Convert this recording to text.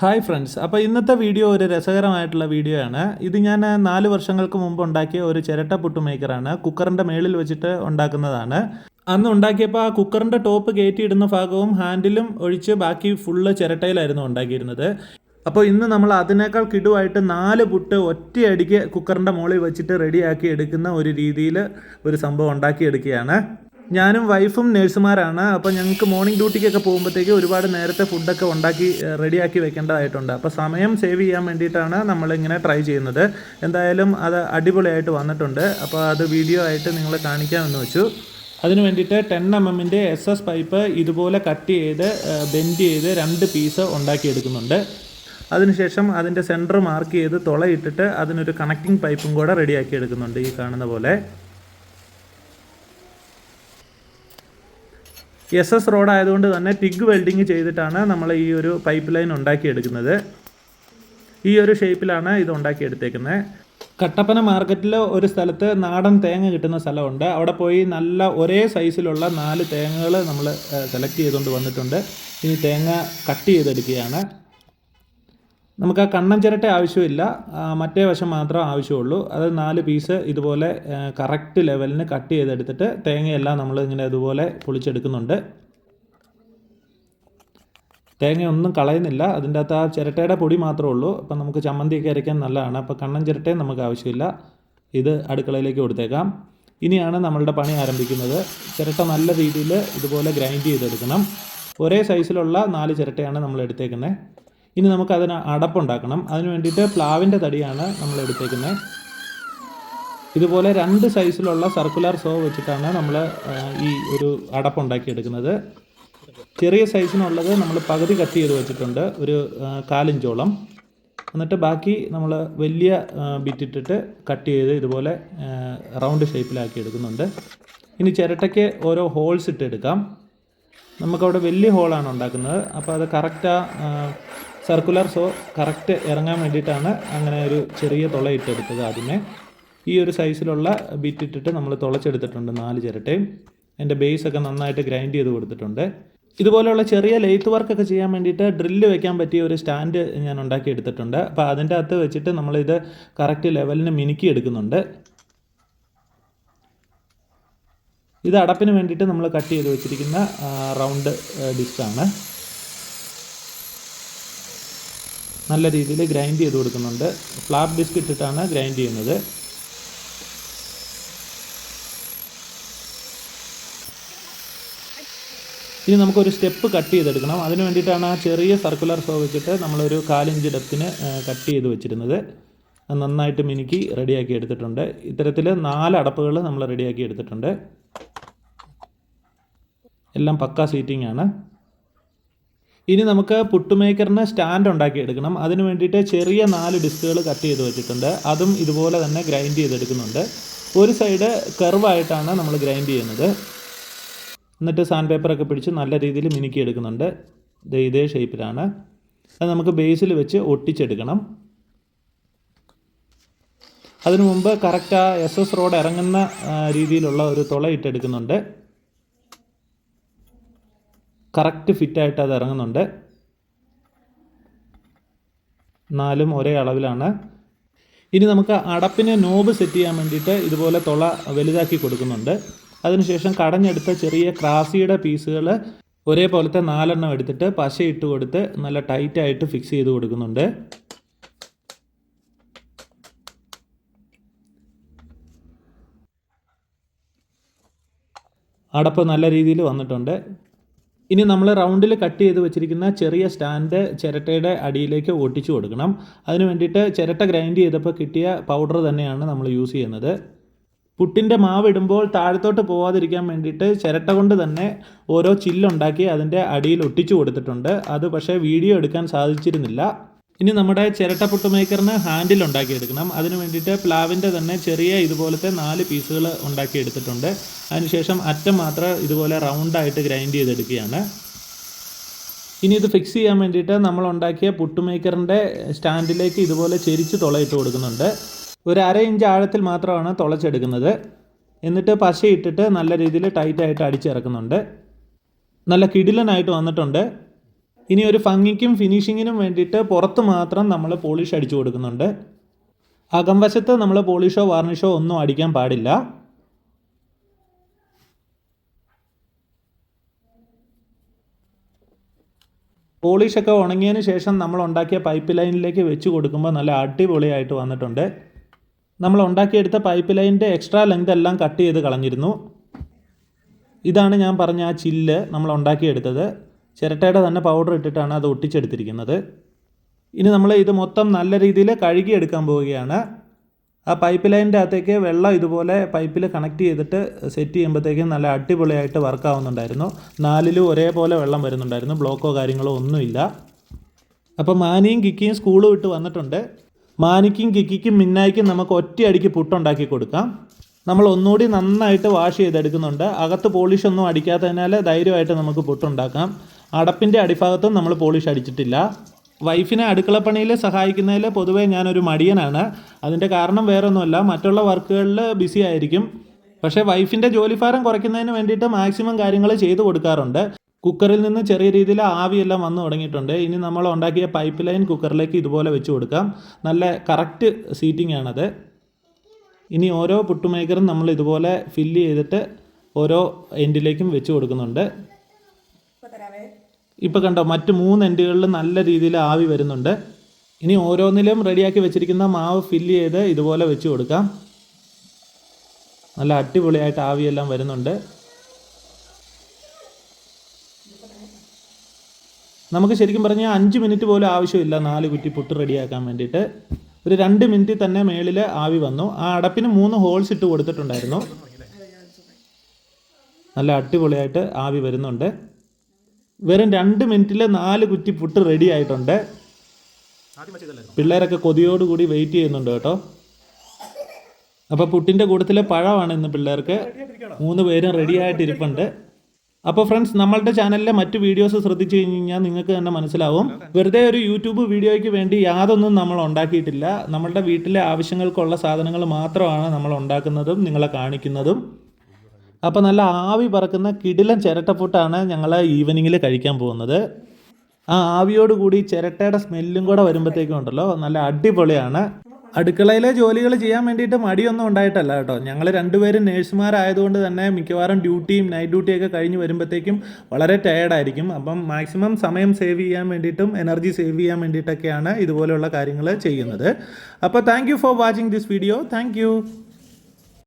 Hi friends അപ്പോൾ ഇന്നത്തെ video ഒരു രസകരമായിട്ടുള്ള വീഡിയോ ആണ്. ഇത് ഞാൻ നാല് വർഷങ്ങൾക്ക് മുമ്പ് ഉണ്ടാക്കിയ ഒരു ചിരട്ട പുട്ട് മേക്കറാണ് കുക്കറിന്റെ മേളിൽ വെച്ചിട്ട് ഉണ്ടാക്കുന്നതാണ്. അന്ന് ഉണ്ടാക്കിയപ്പോൾ ആ കുക്കറിന്റെ ടോപ്പ് കയറ്റിയിടുന്ന ഭാഗവും ഹാൻഡിലും ഒഴിച്ച് ബാക്കി ഫുള്ള് ചിരട്ടയിലായിരുന്നു ഉണ്ടാക്കിയിരുന്നത്. അപ്പോൾ ഇന്ന് നമ്മൾ അതിനേക്കാൾ കിടുവായിട്ട് നാല് പുട്ട് ഒറ്റയടിക്ക് കുക്കറിന്റെ മുകളിൽ വെച്ചിട്ട് റെഡിയാക്കി എടുക്കുന്ന ഒരു രീതിയിൽ ഒരു സംഭവം ഉണ്ടാക്കിയെടുക്കുകയാണ്. ഞാനും വൈഫും നേഴ്സുമാരാണ്. അപ്പോൾ ഞങ്ങൾക്ക് മോർണിംഗ് ഡ്യൂട്ടിക്കൊക്കെ പോകുമ്പോഴത്തേക്ക് ഒരുപാട് നേരത്തെ ഫുഡൊക്കെ ഉണ്ടാക്കി റെഡിയാക്കി വെക്കേണ്ടതായിട്ടുണ്ട്. അപ്പോൾ സമയം സേവ് ചെയ്യാൻ വേണ്ടിയിട്ടാണ് നമ്മളിങ്ങനെ ട്രൈ ചെയ്യുന്നത്. എന്തായാലും അത് അടിപൊളിയായിട്ട് വന്നിട്ടുണ്ട്. അപ്പോൾ അത് വീഡിയോ ആയിട്ട് നിങ്ങളെ കാണിക്കാമെന്ന് വെച്ചു. അതിന് വേണ്ടിയിട്ട് ടെൻ എം എമ്മിന്റെ എസ് എസ് പൈപ്പ് ഇതുപോലെ കട്ട് ചെയ്ത് ബെൻഡ് ചെയ്ത് രണ്ട് പീസ് ഉണ്ടാക്കിയെടുക്കുന്നുണ്ട്. അതിനുശേഷം അതിന്റെ സെന്റർ മാർക്ക് ചെയ്ത് തുളയിട്ടിട്ട് അതിനൊരു കണക്റ്റിംഗ് പൈപ്പും കൂടെ റെഡിയാക്കി എടുക്കുന്നുണ്ട് ഈ കാണുന്ന പോലെ. എസ് എസ് റോഡ് ആയതുകൊണ്ട് തന്നെ ടിഗ് വെൽഡിങ് ചെയ്തിട്ടാണ് നമ്മൾ ഈ ഒരു പൈപ്പ് ലൈൻ ഉണ്ടാക്കിയെടുക്കുന്നത്. ഈ ഒരു ഷേപ്പിലാണ് ഇത് ഉണ്ടാക്കിയെടുത്തേക്കുന്നത്. കട്ടപ്പന മാർക്കറ്റിൽ ഒരു സ്ഥലത്ത് നാടൻ തേങ്ങ കിട്ടുന്ന സ്ഥലമുണ്ട്. അവിടെ പോയി നല്ല ഒരേ സൈസിലുള്ള നാല് തേങ്ങകൾ നമ്മൾ സെലക്ട് ചെയ്തുകൊണ്ട് വന്നിട്ടുണ്ട്. ഇനി തേങ്ങ കട്ട് ചെയ്തെടുക്കുകയാണ്. നമുക്ക് ആ കണ്ണൻ ചിരട്ട ആവശ്യമില്ല. മറ്റേ വശം മാത്രം ആവശ്യമുള്ളൂ. അത് നാല് പീസ് ഇതുപോലെ കറക്റ്റ് ലെവലിന് കട്ട് ചെയ്തെടുത്തിട്ട് തേങ്ങയെല്ലാം നമ്മൾ ഇങ്ങനെ ഇതുപോലെ പൊളിച്ചെടുക്കുന്നുണ്ട്. തേങ്ങയൊന്നും കളയുന്നില്ല. അതിന്റെ അകത്ത് ആ ചിരട്ടയുടെ പൊടി മാത്രമേ ഉള്ളൂ. അപ്പം നമുക്ക് ചമ്മന്തിയൊക്കെ അരയ്ക്കാൻ നല്ലതാണ്. അപ്പോൾ കണ്ണൻ ചിരട്ടയും നമുക്ക് ആവശ്യമില്ല. ഇത് അടുക്കളയിലേക്ക് കൊടുത്തേക്കാം. ഇനിയാണ് നമ്മളുടെ പണി ആരംഭിക്കുന്നത്. ചിരട്ട നല്ല രീതിയിൽ ഇതുപോലെ ഗ്രൈൻഡ് ചെയ്തെടുക്കണം. ഒരേ സൈസിലുള്ള നാല് ചിരട്ടയാണ് നമ്മൾ എടുത്തേക്കുന്നത്. ഇനി നമുക്ക് അതിന് അടപ്പുണ്ടാക്കണം. അതിന് വേണ്ടിയിട്ട് പ്ലാവിന്റെ തടിയാണ് നമ്മൾ എടുത്തേക്കുന്നത് ഇതുപോലെ രണ്ട് സൈസിലുള്ള സർക്കുലർ സോ വെച്ചിട്ടാണ് നമ്മൾ ഈ ഒരു അടപ്പുണ്ടാക്കിയെടുക്കുന്നത് ചെറിയ സൈസിനുള്ളത് നമ്മൾ പകുതി കട്ട് ചെയ്ത് വെച്ചിട്ടുണ്ട് ഒരു കാലിഞ്ചോളം. എന്നിട്ട് ബാക്കി നമ്മൾ വലിയ ബിറ്റിട്ടിട്ട് കട്ട് ചെയ്ത് ഇതുപോലെ റൗണ്ട് ഷേപ്പിലാക്കി എടുക്കുന്നുണ്ട്. ഇനി ചിരട്ടയ്ക്ക് ഓരോ ഹോൾസ് ഇട്ടെടുക്കാം നമുക്കവിടെ വലിയ ഹോളാണ് ഉണ്ടാക്കുന്നത്. അപ്പോൾ അത് കറക്റ്റ് സർക്കുലർ സോ കറക്റ്റ് ഇറങ്ങാൻ വേണ്ടിയിട്ടാണ് അങ്ങനെ ഒരു ചെറിയ തുള ഇട്ടെടുത്തത് ആദ്യമേ. ഈ ഒരു സൈസിലുള്ള ബിറ്റ് ഇട്ടിട്ട് നമ്മൾ തുളച്ചെടുത്തിട്ടുണ്ട് നാല് ചിരട്ടയും. അതിന്റെ ബേസൊക്കെ നന്നായിട്ട് ഗ്രൈൻഡ് ചെയ്ത് കൊടുത്തിട്ടുണ്ട്. ഇതുപോലെയുള്ള ചെറിയ ലെയ്ത്ത് വർക്കൊക്കെ ചെയ്യാൻ വേണ്ടിയിട്ട് ഡ്രില്ല് വെക്കാൻ പറ്റിയ ഒരു സ്റ്റാൻഡ് ഞാൻ ഉണ്ടാക്കി എടുത്തിട്ടുണ്ട്. അപ്പോൾ അതിന്റെ അകത്ത് വെച്ചിട്ട് നമ്മളിത് കറക്റ്റ് ലെവലിന് മിനുക്കി എടുക്കുന്നുണ്ട്. ഇത് അടപ്പിന് വേണ്ടിയിട്ട് നമ്മൾ കട്ട് ചെയ്ത് വെച്ചിരിക്കുന്ന റൗണ്ട് ഡിസ്കാണ് നല്ല രീതിയിൽ ഗ്രൈൻഡ് ചെയ്ത് കൊടുക്കുന്നുണ്ട്. ഫ്ലാപ്പ് ഡിസ്ക് ഇട്ടിട്ടാണ് ഗ്രൈൻഡ് ചെയ്യുന്നത്. ഇനി നമുക്കൊരു സ്റ്റെപ്പ് കട്ട് ചെയ്തെടുക്കണം. അതിന് വേണ്ടിയിട്ടാണ് ആ ചെറിയ സർക്കുലർ സോ വെച്ചിട്ട് നമ്മളൊരു കാലിഞ്ച് ഡെപ്തിന് കട്ട് ചെയ്ത് വെച്ചിരുന്നത്. നന്നായിട്ട് മിനുക്കി റെഡിയാക്കി എടുത്തിട്ടുണ്ട്. ഇത്തരത്തിൽ നാല് അടപ്പുകൾ നമ്മൾ റെഡിയാക്കി എടുത്തിട്ടുണ്ട്. എല്ലാം പക്കാ സീറ്റിംഗ് ആണ്. ഇനി നമുക്ക് പുട്ടുമേക്കറിന് സ്റ്റാൻഡ് ഉണ്ടാക്കി എടുക്കണം. അതിന് വേണ്ടിയിട്ട് ചെറിയ നാല് ഡിസ്കുകൾ കട്ട് ചെയ്ത് വെച്ചിട്ടുണ്ട്. അതും ഇതുപോലെ തന്നെ ഗ്രൈൻഡ് ചെയ്തെടുക്കുന്നുണ്ട്. ഒരു സൈഡ് കർവായിട്ടാണ് നമ്മൾ ഗ്രൈൻഡ് ചെയ്യുന്നത്. എന്നിട്ട് സാൻഡ് പേപ്പറൊക്കെ പിടിച്ച് നല്ല രീതിയിൽ മിനുക്കി എടുക്കുന്നുണ്ട്. ഇതേ ഷേപ്പിലാണ്. അത് നമുക്ക് ബേസിൽ വെച്ച് ഒട്ടിച്ചെടുക്കണം. അതിനു മുമ്പ് കറക്റ്റ് ആ എസ് എസ് റോഡ് ഇറങ്ങുന്ന രീതിയിലുള്ള ഒരു തുള ഇട്ടെടുക്കുന്നുണ്ട്. കറക്റ്റ് ഫിറ്റായിട്ട് അത് ഇറങ്ങുന്നുണ്ട്. നാലും ഒരേ അളവിലാണ്. ഇനി നമുക്ക് അടപ്പിന് നോബ് സെറ്റ് ചെയ്യാൻ വേണ്ടിയിട്ട് ഇതുപോലെ തുള വലുതാക്കി കൊടുക്കുന്നുണ്ട്. അതിനുശേഷം കടഞ്ഞെടുത്ത ചെറിയ ക്രാസിയുടെ പീസുകൾ ഒരേപോലത്തെ നാലെണ്ണം എടുത്തിട്ട് പശ ഇട്ട് കൊടുത്ത് നല്ല ടൈറ്റായിട്ട് ഫിക്സ് ചെയ്ത് കൊടുക്കുന്നുണ്ട്. അടപ്പ് നല്ല രീതിയിൽ വന്നിട്ടുണ്ട്. ഇനി നമ്മൾ റൗണ്ടിൽ കട്ട് ചെയ്ത് വെച്ചിരിക്കുന്ന ചെറിയ സ്റ്റാൻഡ് ചിരട്ടയുടെ അടിയിലേക്ക് ഒട്ടിച്ചു കൊടുക്കണം. അതിന് വേണ്ടിയിട്ട് ചിരട്ട ഗ്രൈൻഡ് ചെയ്തപ്പോൾ കിട്ടിയ പൗഡർ തന്നെയാണ് നമ്മൾ യൂസ് ചെയ്യുന്നത്. പുട്ടിന്റെ മാവ് ഇടുമ്പോൾ താഴത്തോട്ട് പോവാതിരിക്കാൻ വേണ്ടിയിട്ട് ചിരട്ട കൊണ്ട് തന്നെ ഓരോ ചില്ലുണ്ടാക്കി അതിന്റെ അടിയിൽ ഒട്ടിച്ചു കൊടുത്തിട്ടുണ്ട്. അത് പക്ഷേ വീഡിയോ എടുക്കാൻ സാധിച്ചിരുന്നില്ല. ഇനി നമ്മുടെ ചിരട്ട പുട്ട് മേക്കറിന് ഹാൻഡിൽ ഉണ്ടാക്കിയെടുക്കണം. അതിന് വേണ്ടിയിട്ട് പ്ലാവിന്റെ തന്നെ ചെറിയ ഇതുപോലത്തെ നാല് പീസുകൾ ഉണ്ടാക്കി എടുത്തിട്ടുണ്ട് അതിനുശേഷം അറ്റം മാത്രം ഇതുപോലെ റൗണ്ടായിട്ട് ഗ്രൈൻഡ് ചെയ്തെടുക്കുകയാണ്. ഇനി ഇത് ഫിക്സ് ചെയ്യാൻ വേണ്ടിയിട്ട് നമ്മൾ ഉണ്ടാക്കിയ പുട്ടുമേക്കറിന്റെ സ്റ്റാൻഡിലേക്ക് ഇതുപോലെ ചെരിച്ച് തുളയിട്ട് കൊടുക്കുന്നുണ്ട്. ഒരു അര ഇഞ്ച് ആഴത്തിൽ മാത്രമാണ് തുളച്ചെടുക്കുന്നത്. എന്നിട്ട് പശ ഇട്ടിട്ട് നല്ല രീതിയിൽ ടൈറ്റായിട്ട് അടിച്ചിറക്കുന്നുണ്ട്. നല്ല കിടിലനായിട്ട് വന്നിട്ടുണ്ട്. ഇനി ഒരു ഭംഗിക്കും ഫിനിഷിങ്ങിനും വേണ്ടിയിട്ട് പുറത്ത് മാത്രം നമ്മൾ പോളിഷ് അടിച്ചു കൊടുക്കുന്നുണ്ട്. അകംവശത്ത് നമ്മൾ പോളിഷോ വാർണിഷോ ഒന്നും അടിക്കാൻ പാടില്ല. പോളിഷൊക്കെ ഉണങ്ങിയതിന് ശേഷം നമ്മൾ ഉണ്ടാക്കിയ പൈപ്പ് ലൈനിലേക്ക് വെച്ച് കൊടുക്കുമ്പോൾ നല്ല അടിപൊളിയായിട്ട് വന്നിട്ടുണ്ട്. നമ്മൾ ഉണ്ടാക്കിയെടുത്ത പൈപ്പ് ലൈനിന്റെ എക്സ്ട്രാ ലെങ്ത് എല്ലാം കട്ട് ചെയ്ത് കളഞ്ഞിരുന്നു. ഇതാണ് ഞാൻ പറഞ്ഞ ആ ചില്ല് നമ്മൾ ഉണ്ടാക്കിയെടുത്തത്. ചിരട്ടയുടെ തന്നെ പൗഡർ ഇട്ടിട്ടാണ് അത് ഒട്ടിച്ചെടുത്തിരിക്കുന്നത്. ഇനി നമ്മൾ ഇത് മൊത്തം നല്ല രീതിയിൽ കഴുകിയെടുക്കാൻ പോവുകയാണ്. ആ പൈപ്പ് ലൈനിന്റെ അകത്തേക്ക് വെള്ളം ഇതുപോലെ പൈപ്പിൽ കണക്ട് ചെയ്തിട്ട് സെറ്റ് ചെയ്യുമ്പോഴത്തേക്കും നല്ല അടിപൊളിയായിട്ട് വർക്ക് ആവുന്നുണ്ടായിരുന്നു. നാലിലും ഒരേപോലെ വെള്ളം വരുന്നുണ്ടായിരുന്നു. ബ്ലോക്കോ കാര്യങ്ങളോ ഒന്നുമില്ല. അപ്പോൾ മാനിയും കിക്കിയും സ്കൂൾ വിട്ട് വന്നിട്ടുണ്ട്. മാനിക്കും കിക്കിക്കും മിന്നായിക്കും നമുക്ക് ഒറ്റയടിക്ക് പുട്ടുണ്ടാക്കി കൊടുക്കാം. നമ്മൾ ഒന്നുകൂടി നന്നായിട്ട് വാഷ് ചെയ്തെടുക്കുന്നുണ്ട്. അകത്ത് പോളിഷ് ഒന്നും അടിക്കാത്തതിനാൽ ധൈര്യമായിട്ട് നമുക്ക് പുട്ടുണ്ടാക്കാം. അടപ്പിന്റെ അടിഭാഗത്തും നമ്മൾ പോളിഷ് അടിച്ചിട്ടില്ല. വൈഫിനെ അടുക്കള അടുക്കളപ്പണിയിൽ സഹായിക്കുന്നതിൽ പൊതുവേ ഞാനൊരു മടിയനാണ്. അതിന്റെ കാരണം വേറൊന്നുമല്ല മറ്റുള്ള വർക്കുകളിൽ ബിസി ആയിരിക്കും. പക്ഷേ വൈഫിന്റെ ജോലിഭാരം കുറയ്ക്കുന്നതിന് വേണ്ടിയിട്ട് മാക്സിമം കാര്യങ്ങൾ ചെയ്തു കൊടുക്കാറുണ്ട്. കുക്കറിൽ നിന്ന് ചെറിയ രീതിയിൽ ആവിയെല്ലാം വന്നു തുടങ്ങിയിട്ടുണ്ട്. ഇനി നമ്മൾ ഉണ്ടാക്കിയ പൈപ്പ് ലൈൻ കുക്കറിലേക്ക് ഇതുപോലെ വെച്ച് കൊടുക്കാം. നല്ല കറക്റ്റ് സീറ്റിംഗ് ആണത്. ഇനി ഓരോ പുട്ടുമേക്കറും നമ്മൾ ഇതുപോലെ ഫില്ല് ചെയ്തിട്ട് ഓരോ എൻഡിലേക്കും വെച്ച് കൊടുക്കുന്നുണ്ട്. ഇപ്പോൾ കണ്ടോ മറ്റ് മൂന്ന് എൻഡുകളിൽ നല്ല രീതിയിൽ ആവി വരുന്നുണ്ട്. ഇനി ഓരോന്നിലും റെഡിയാക്കി വെച്ചിരിക്കുന്ന മാവ് ഫില്ല് ചെയ്ത് ഇതുപോലെ വെച്ച് കൊടുക്കാം. നല്ല അടിപൊളിയായിട്ട് ആവിയെല്ലാം വരുന്നുണ്ട്. നമുക്ക് ശരിക്കും പറഞ്ഞാൽ അഞ്ച് മിനിറ്റ് പോലും ആവശ്യമില്ല നാല് കുറ്റി പുട്ട് റെഡിയാക്കാൻ വേണ്ടിയിട്ട്. ഒരു രണ്ട് മിനിറ്റിൽ തന്നെ മേളിൽ ആവി വന്നു. ആ അടപ്പിന് മൂന്ന് ഹോൾസ് ഇട്ട് കൊടുത്തിട്ടുണ്ടായിരുന്നു. നല്ല അടിപൊളിയായിട്ട് ആവി വരുന്നുണ്ട്. വെറും രണ്ട് മിനിറ്റിൽ നാല് കുറ്റി പുട്ട് റെഡി ആയിട്ടുണ്ട്. പിള്ളേരൊക്കെ കൊതിയോടുകൂടി വെയിറ്റ് ചെയ്യുന്നുണ്ട് കേട്ടോ. അപ്പോൾ പുട്ടിന്റെ കൂട്ടത്തിലെ പഴമാണ് ഇന്ന് പിള്ളേർക്ക്. മൂന്ന് പേരും റെഡി ആയിട്ടിരിപ്പുണ്ട്. അപ്പോൾ ഫ്രണ്ട്സ് നമ്മളുടെ ചാനലിലെ മറ്റു വീഡിയോസ് ശ്രദ്ധിച്ചു കഴിഞ്ഞ് കഴിഞ്ഞാൽ നിങ്ങൾക്ക് തന്നെ മനസ്സിലാവും. വെറുതെ ഒരു യൂട്യൂബ് വീഡിയോയ്ക്ക് വേണ്ടി യാതൊന്നും നമ്മൾ ഉണ്ടാക്കിയിട്ടില്ല. നമ്മളുടെ വീട്ടിലെ ആവശ്യങ്ങൾക്കുള്ള സാധനങ്ങൾ മാത്രമാണ് നമ്മൾ ഉണ്ടാക്കുന്നതും നിങ്ങളെ കാണിക്കുന്നതും. അപ്പോൾ നല്ല ആവി പറക്കുന്ന കിടിലൻ ചിരട്ടപ്പുട്ടാണ് ഞങ്ങൾ ഈവനിങ്ങിൽ കഴിക്കാൻ പോകുന്നത്. ആ ആവിയോട് കൂടി ചിരട്ടയുടെ സ്മെല്ലും കൂടെ വരുമ്പോഴത്തേക്കും ഉണ്ടല്ലോ നല്ല അടിപൊളിയാണ്. അടുക്കളയിലെ ജോലികൾ ചെയ്യാൻ വേണ്ടിയിട്ട് മടിയൊന്നും ഉണ്ടായിട്ടല്ല കേട്ടോ. ഞങ്ങൾ രണ്ടുപേരും നേഴ്സുമാരായതുകൊണ്ട് തന്നെ മിക്കവാറും ഡ്യൂട്ടിയും നൈറ്റ് ഡ്യൂട്ടിയൊക്കെ കഴിഞ്ഞ് വരുമ്പോഴത്തേക്കും വളരെ ടയേർഡായിരിക്കും അപ്പം മാക്സിമം സമയം സേവ് ചെയ്യാൻ വേണ്ടിയിട്ടും എനർജി സേവ് ചെയ്യാൻ വേണ്ടിയിട്ടൊക്കെയാണ് ഇതുപോലെയുള്ള കാര്യങ്ങൾ ചെയ്യുന്നത്. അപ്പോൾ thank for watching this video thank